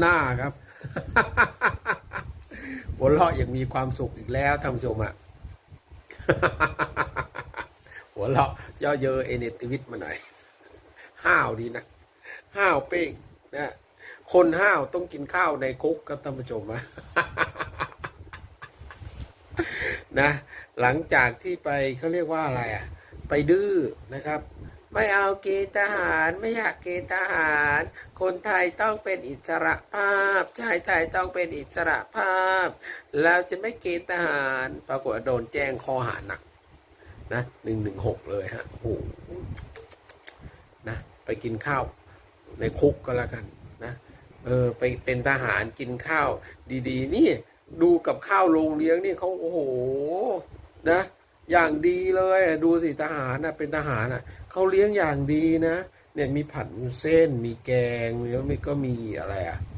หน้าครับหัวเราะอย่างมีความสุขอีกแล้วท่านผู้ชมอะหัวเราะย่อเยอเอเนติวิทย์มาหน่อย ห้าวดีนะห้าวเป้งนะคนห้าวต้องกินข้าวในคุกครับท่านผู้ชมอะนะ หลังจากที่ไปเขาเรียกว่าอะไรอะไปดื้อนะครับ ไม่เอาเกณฑ์ทหารไม่อยากเกณฑ์ทหาร คนไทยต้องเป็นอิสระภาพชายไทยต้องเป็นอิสระภาพ เราจะไม่เกณฑ์ทหาร ปรากฏโดนแจ้งข้อหาหนักนะหนึ่งหนึ่งหกเลยฮะโอ้โหนะไปกินข้าวในคุกก็แล้วกันนะเออไปเป็นทหารกินข้าวดีๆ นี่ดูกับข้าวโรงเลี้ยงนี่เขาโอ้โหนะ อย่างดีเลยดูสิทหารนะเป็นทหารอะเขาเลี้ยงอย่างดีนะ เนี่ยมีผัดเส้นมีแกงแล้วมีก็มีอะไรอะ